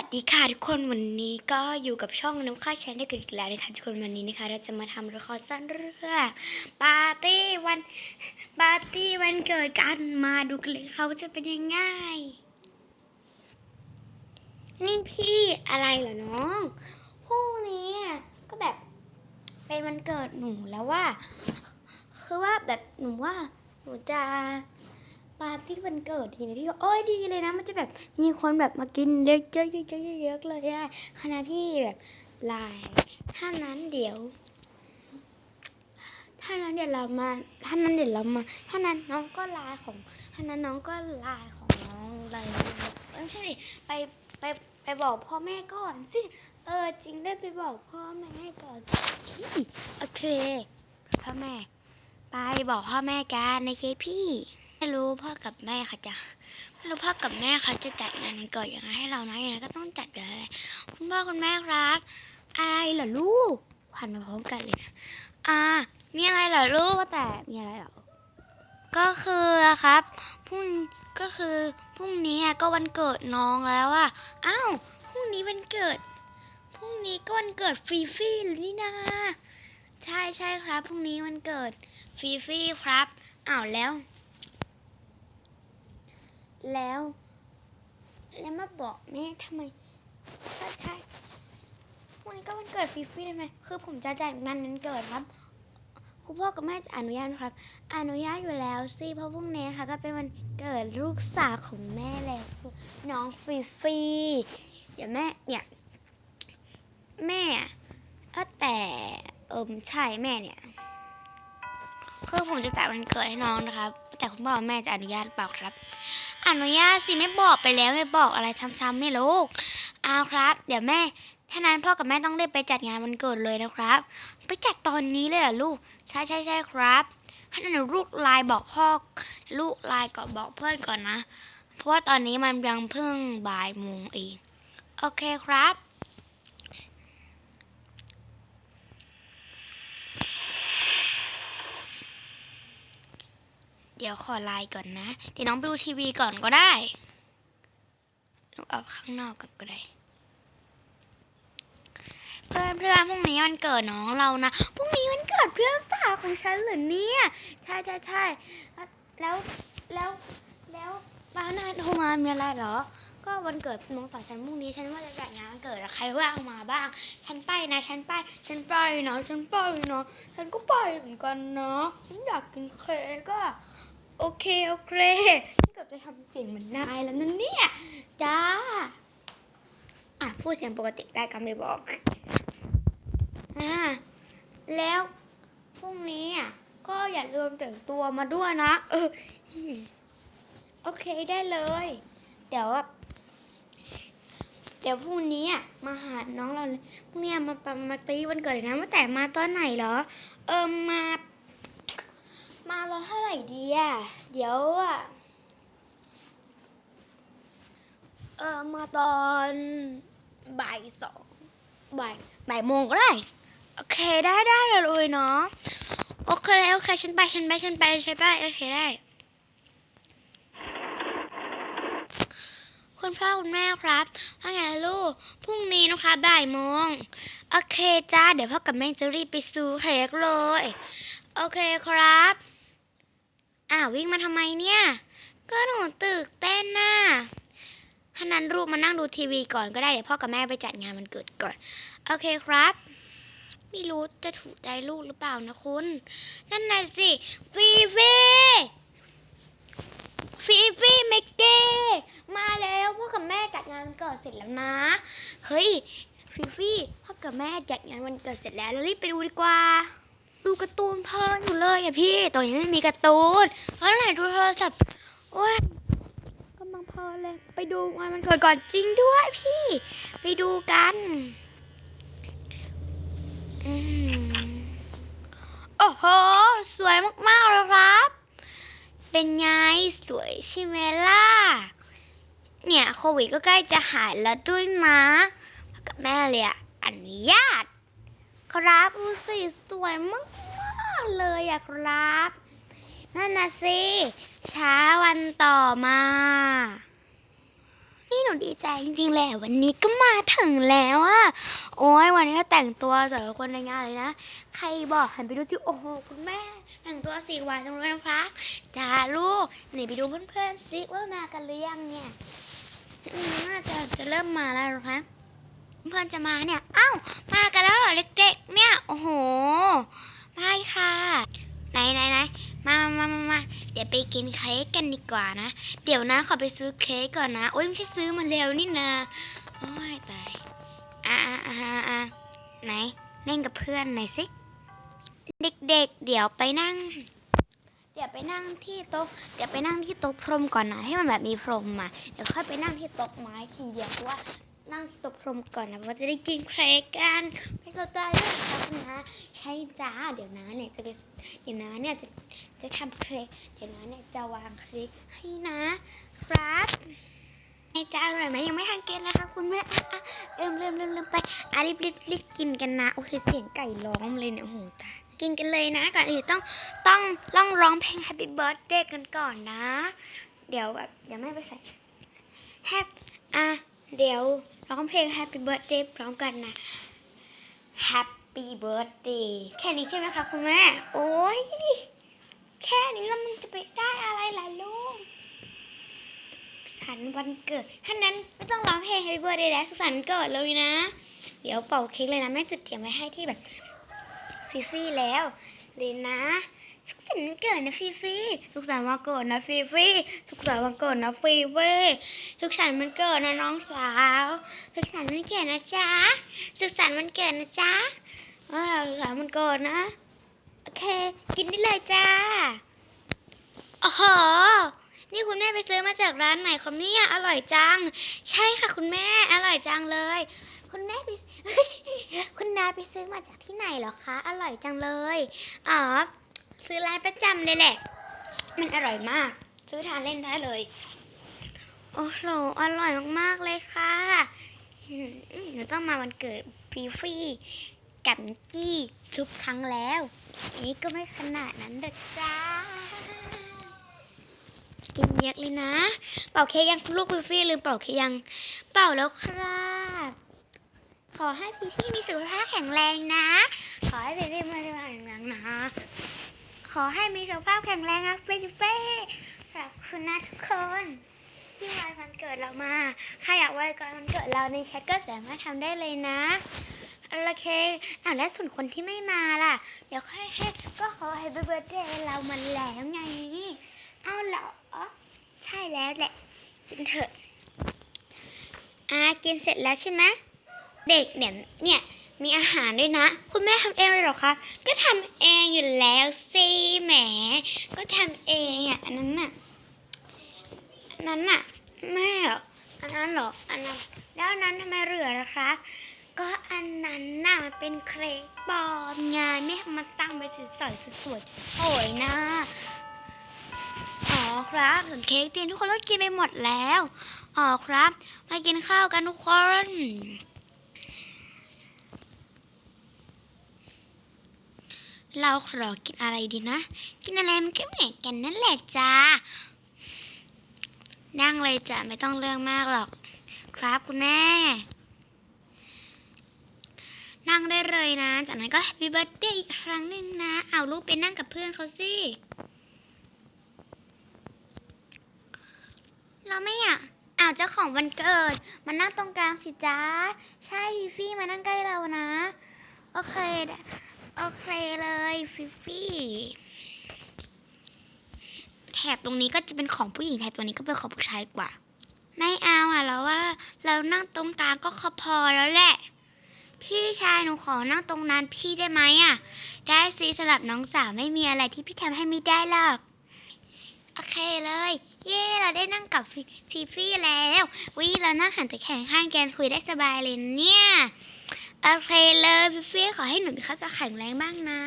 วัสดีค่ะทุกคนวันนี้ก็อยู่กับช่องน้ำข้าวแชนได้กันอีกแล้วนะคะทุกคนวันนี้นะคะ เราจะมาทำละครสั้นเรื่องปาร์ตี้วันปาร์ตี้วันเกิดกันมาดูกันเลยเขาจะเป็นยังไงนี่พี่อะไรเหรอน้องพรุ่งนี้ก็แบบเป็นวันเกิดหนูแล้วว่า คือว่าแบบหนูว่าหนูจะ ปาร์ตี้วันเกิดทีนี้พี่ก็โอ้ยดีเลยนะ มันจะแบบมีคนแบบมากินเยอะๆๆๆๆๆเลยอะคณะพี่แบบไลน์ถ้านั้นเดี๋ยว ถ้านั้นเดี๋ยวเรามา ถ้านั้นเดี๋ยวเรามา ถ้านั้นน้องก็ไลน์ของ ถ้านั้นน้องก็ไลน์ของน้องเลยเออใช่ดิไปไปไปบอกพ่อแม่ก่อนสิ เออจริงได้ไปบอกพ่อแม่ก่อนสิพี่โอเคพ่อแม่ ไปบอกพ่อแม่กันในเคพี่ ไม่รู้พ่อกับแม่เขาจะไม่รู้พ่อกับแม่เขาจะจัดงานวันเกิดยังไงให้เรานะยังไงก็ต้องจัดกันเลยคุณพ่อคุณแม่ครับอะไรเหรอลูกผ่านมาพร้อมกันเลยนะอ่ามีอะไรเหรอลูกว่าแต่มีอะไรเหรอก็คือครับพรุ่งก็คือพรุ่งนี้ก็วันเกิดน้องแล้วอะอ้าวพรุ่งนี้วันเกิดพรุ่งนี้ก็วันเกิดฟรีฟี่หรือนี่นาใช่ใช่ครับพรุ่งนี้วันเกิดฟรีฟี่ครับอ้าวแล้ว แล้ว แล้วมาบอกแม่ทำไมถ้าใช่วันนี้ก็วันเกิดฟรีๆได้ไหมคือผมจะจัดงานวันเกิดครับคุณพ่อกับแม่จะอนุญาตครับ อนุญาตอยู่แล้วสิเพราะพรุ่งนี้นะคะก็เป็นวันเกิดลูกสาวของแม่แล้วน้องฟรีๆเดี๋ยวแม่เนี่ยแม่อะแต่เอิมใช่แม่เนี่ยคือผมจะจัดวันเกิดให้น้องนะครับ แต่คุณพ่อแม่จะอนุญาตเปล่าครับ อนุญาตสิไม่บอกไปแล้วไม่บอกอะไรซ้ำๆไม่ลูกเอาครับ เดี๋ยวแม่ถ้านั้นพ่อกับแม่ต้องรีบไปจัดงานวันเกิดเลยนะครับ ไปจัดตอนนี้เลยเหรอลูก ใช่ใช่ใช่ครับให้นั้นลูกไลน์บอกพ่อลูกไลน์ก่อนบอกเพื่อนก่อนนะ เพราะว่าตอนนี้มันยังเพิ่งบ่ายโมงเอง โอเคครับ เดี๋ยวขอไลน์ก่อนนะ เดี๋ยวน้องไปดูทีวีก่อนก็ได้ลูกเอาข้างนอกก่อนก็ได้ เพื่อนเพื่อนพรุ่งนี้วันเกิดน้องเรานะ พรุ่งนี้วันเกิดเพื่อนสาวของฉันเหรอเนี่ย ใช่ใช่ใช่แล้วแล้วแล้วป้านายโทรมามีอะไรเหรอ ก็วันเกิดน้องสาวฉันพรุ่งนี้ฉันว่าจะจัดงานวันเกิดใครว่างมาบ้าง ฉันไปนะฉันไป ฉันไปนะฉันไปนะฉันก็ไปเหมือนกันนะฉันอยากกินเค้กอะ โอเค โอเคเกือบจะทำเสียงเหมือนนายแล้วนั่นเนี่ยจ้า อะ พูดเสียงปกติได้ก็ไม่บอกอ่าแล้วพรุ่งนี้อะก็อย่าลืมแต่งตัวมาด้วยนะ เออ โอเคได้เลย เดี๋ยวเดี๋ยวพรุ่งนี้อะมาหาน้องเราเลยพรุ่งนี้มาปะมาตีวันเกิดนะว่าแต่มาตอนไหนเหรอ เออมา มาเราเท่าไหร่ดีอะ เดี๋ยวอะ เออมาตอนบ่ายสองบ่ายบ่ายโมงก็ได้ โอเคได้ได้เลยเนาะ โอเคโอเคฉันไปฉันไปฉันไปฉันไปโอเคได้ คุณพ่อคุณแม่ครับว่าไงลูก พรุ่งนี้นะคะบ่ายโมง โอเคจ้า เดี๋ยวพ่อกับแม่จะรีบไปซื้อเค้กเลย โอเคครับ อ้าววิ่งมาทำไมเนี่ย ก็หนูตื่นเต้นน่ะถ้านั้นรูปมานั่งดูทีวีก่อนก็ได้เดี๋ยวพ่อกับแม่ไปจัดงานมันเกิดก่อน โอเคครับ ไม่รู้จะถูกใจลูกหรือเปล่านะคุณ นั่นน่ะสิฟีฟีฟีฟีเมกเก้มาแล้วพ่อกับแม่จัดงานวันเกิดเสร็จแล้วนะ เฮ้ยฟีฟีพ่อกับแม่จัดงานวันเกิดเสร็จแล้วเรารีบไปดูดีกว่า ดูการ์ตูนเพลินอยู่เลยอะพี่ตอนนี้ไม่มีการ์ตูนเพราะไหนดูโทรศัพท์โอ้ยกำลังเพลินเลย ไปดูงานมันเกิดก่อนจริงด้วยพี่ ไปดูกันอืมโอ้โห สวยมากๆเลยครับ เป็นไงสวยใช่ไหมล่ะ เนี่ยโควิดก็ใกล้จะหายแล้วด้วยนะกับแม่เลยอะอนุญา ครับดูสิสวยมากๆเลยอะครับ นั่นนะสิเช้าวันต่อมา นี่หนูดีใจจริงๆแหละวันนี้ก็มาถึงแล้วอะโอ้ยวันนี้ก็แต่งตัวสวยกว่าคนในงานเลยนะ ใครบอกหันไปดูสิโอ้โหคุณแม่ แต่งตัวสีหวานจังเลยนะคะจ้าลูกหนีไปดูเพื่อนๆสิว่ามากันหรือยังเนี่ยน่าจะจะเริ่มมาแล้วนะคะ เพื่อนจะมาเนี่ยอ้าวมากันแล้วเหรอเด็กๆ เนี่ย โอ้โหมาค่ะไหนไหนไหนมามามามาเดี๋ยวไปกินเค้กกันดีกว่านะ เดี๋ยวนะขอไปซื้อเค้กก่อนนะ โอ้ยไม่ใช่ซื้อมาแล้วนี่นะโอ้ยตายอ่าอ่าอ่าอ่าไหนเล่นกับเพื่อนหน่อยสิ เด็กๆเดี๋ยวไปนั่ง เดี๋ยวไปนั่งที่โต๊ะ เดี๋ยวไปนั่งที่โต๊ะพรมก่อนนะให้มันแบบมีพรมอะเดี๋ยวค่อยไปนั่งที่โต๊ะไม้ทีเดียวเพราะว่า นั่งสตบพรมก่อนนะเพราะว่าจะได้กินเค้กกันไม่สนใจเรื่องครับนะใช่จ้าเดี๋ยวนะเนี่ยจะไปเดี๋ยวนะเนี่ยจะจะทำเค้กเดี๋ยวนะเนี่ยจะวางเค้กให้นะ ครับไอ้จ้าอร่อยไหมยังไม่ทันกินนะคะ คุณแม่อะอะเริ่มเริ่มเริ่มเริ่มไปอะรีบรีบรีบกินกันนะโอเคเสียงไก่ร้องเลยเนี่ยโอ้โหตากินกันเลยนะก่อนอื่นต้องต้องต้องร้องเพลง Happy Birthday กันก่อนนะ เดี๋ยวแบบเดี๋ยวแม่ไปใส่ Happy อะเดี๋ยว ร้องเพลง Happy Birthday พร้อมกันนะ Happy Birthday แค่นี้ใช่ไหมคะคุณแม่ โอ้ย แค่นี้แล้วมันจะไปได้อะไรล่ะลูกสันวันเกิดท่านั้นไม่ต้องร้องเพลง Happy Birthday แล้วสุขสันต์เกิดเลยนะ เดี๋ยวเป่าเค้กเลยนะ แม่จุดเทียนไว้ให้ที่แบบฟีฟี่แล้วเลยนะ สุขสันต์วันเกิดนะฟีฟี่สุขสันต์วันเกิดนะฟีฟี่สุขสันต์วันเกิดนะฟีฟี่สุขสันต์วันเกิดนะน้องสาวสุขสันต์วันเกิดนะจ๊ะสุขสันต์วันเกิดนะจ๊ะเออสุขสันต์วันเกิดนะโอเค กินได้เลยจ้าโอ้โหนี่คุณแม่ไปซื้อมาจากร้านไหนครับเนี่ยอร่อยจัง ใช่ค่ะคุณแม่อร่อยจังเลย คุณแม่ไปคุณนาไปซื้อมาจากที่ไหนเหรอคะ อร่อยจังเลย อ๋อ ซื้อร้านประจำเลยแหละ มันอร่อยมาก ซื้อทานเล่นได้เลย โอ้โห อร่อยมากๆเลยค่ะหนูต้องมาวันเกิดฟีฟี่กับมิกกี้ทุกครั้งแล้วอันนี้ก็ไม่ขนาดนั้นเด็กจ้า กินเยอะเลยนะ เป่าเค้กยังลูกฟีฟี่ลืมเป่าเค้กยัง เป่าแล้วครับขอให้ฟีฟี่มีสุขภาพแข็งแรงนะ ขอให้ฟีฟี่มีสุขภาพแข็งแรงนะ ขอให้มีสุขภาพแข็งแรงนะฟีฟี่ขอบคุณนะทุกคนที่ไว้วันเกิดเรามา ใครอยากไว้ก่อนวันเกิดเราในแชทก็สามารถทำได้เลยนะโอเคอะแล้วส่วนคนที่ไม่มาล่ะ เดี๋ยวค่อยให้ก็ขอให้เบิร์ดเดย์เรามันแล้วไง เอาเหรอ ใช่แล้วแหละ กินเถอะ อ่า กินเสร็จแล้วใช่ไหม เด็กเนี่ย เนี่ย มีอาหารด้วยนะ คุณแม่ทำเองเลยหรอคะ ก็ทำเองอยู่แล้วสิแหม ก็ทำเองอะอันนั้นน่ะอันนั้นน่ะแม่อันนั้นหรออันนั้นแล้วนั้นทำไมเหลือล่ะคะ ก็อันนั้นน่ะมันเป็นเครปปอมไงแม่ทำมาตั้งไว้สวยๆสวยๆโอ้ยนะอ๋อครับส่วนเค้กเตียนทุกคนก็กินไปหมดแล้วอ๋อครับ มากินข้าวกันทุกคน เราขอกินอะไรดีนะ กินอะไรมันก็เหมือนกันนั่นแหละจ้า นั่งเลยจ้ะไม่ต้องเรื่องมากหรอก ครับคุณแม่ นั่งได้เลยนะ จากนั้นก็แฮปปี้เบิร์ a เดย์อีกครั้งหนึ่งนะ เอาลูกไปนั่งกับเพื่อนเขาสิ เราไม่อยากอ้าวเจ้าของวันเกิด มานั่งตรงกลางสิจ้า ใช่ฟิฟี่มานั่งใกล้เรานะ โอเคได้ โอเคเลยฟิฟี่แถบตรงนี้ก็จะเป็นของผู้หญิงแถบตัวนี้ก็เป็นของผู้ชายกว่า ไม่เอาอะแล้วว่า เรานั่งตรงกลางก็พอแล้วแหละ พี่ชายหนูขอนั่งตรงนั้นพี่ได้ไหมอะ ได้สิสำหรับน้องสาวไม่มีอะไรที่พี่ทำให้ไม่ได้หรอกโอเคเลย เย่เราได้นั่งกับฟิฟีฟี่แล้ววิเรานั่งหันแต่แข่งข้างแกนคุยได้สบายเลยเนี่ย โอเคเลยฟิฟี่ขอให้หนูมีข้าจะแข็งแรงบ้างนะ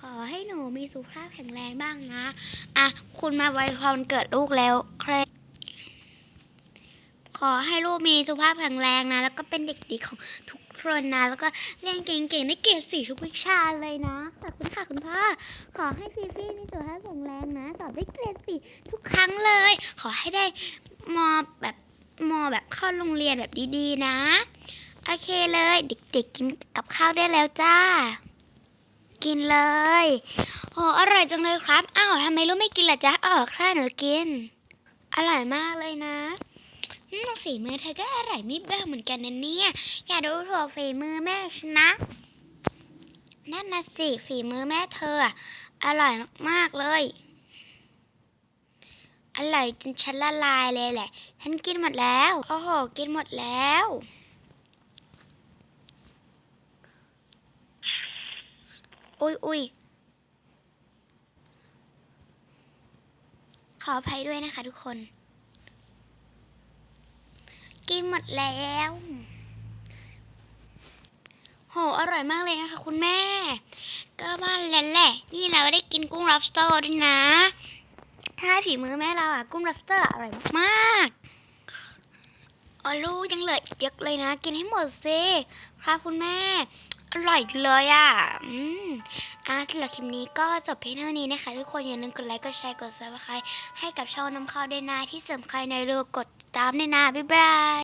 ขอให้หนูมีสุขภาพแข็งแรงบ้างนะ อะ คุณมาไวพรวันเกิดลูกแล้วเครขอให้ลูกมีสุขภาพแข็งแรงนะ แล้วก็เป็นเด็กดีของทุกคนนะ แล้วก็เรียนเก่งๆได้เกรดสี่ทุกวิชาเลยนะ ขอบคุณค่ะคุณพ่อ ขอให้ฟีฟี่มีสุขภาพแข็งแรงนะ สอบได้เกรดสี่ทุกครั้งเลย ขอให้ได้มอแบบมอแบบเข้าโรงเรียนแบบดีๆนะ โอเคเลย เด็กๆกินกับข้าวได้แล้วจ้า กินเลยโอ้อร่อยจังเลยครับ อ้าวทำไมลูกไม่กินล่ะจ๊ะอ๋อค่ะหนูกิน อร่อยมากเลยนะอืมฝีมือเธอก็อร่อยไม่เบื่อเหมือนกันนะเนี่ย อย่าดูถูกฝีมือแม่ฉันนะนั่นนะสิฝีมือแม่เธออะอร่อยมากๆเลย อร่อยจนฉันละลายเลยแหละ ฉันกินหมดแล้ว โอ้โห กินหมดแล้ว อุ้ยอุ้ยขออภัยด้วยนะคะทุกคน กินหมดแล้ว โห อร่อยมากเลยนะคะคุณแม่ ก็บ้านแล้วแหละ นี่เราได้กินกุ้ง lobster ด้วยนะ ถ้าฝีมือแม่เราอะกุ้ง lobster อร่อยมากๆอ๋อลูกยังเหลือเยอะเลยนะ กินให้หมดสิครับคุณแม่ อร่อยเลยอะ อืมอะสำหรับคลิปนี้ก็จบเพียงเท่านี้นะคะ ทุกคนอย่าลืมกดไลค์ กดแชร์ กดซับสไครต์ให้กับช่องน้ำข้าวด้วยนะที่สำคัญในเรือกดติดตามด้วยนะ บ๊ายบาย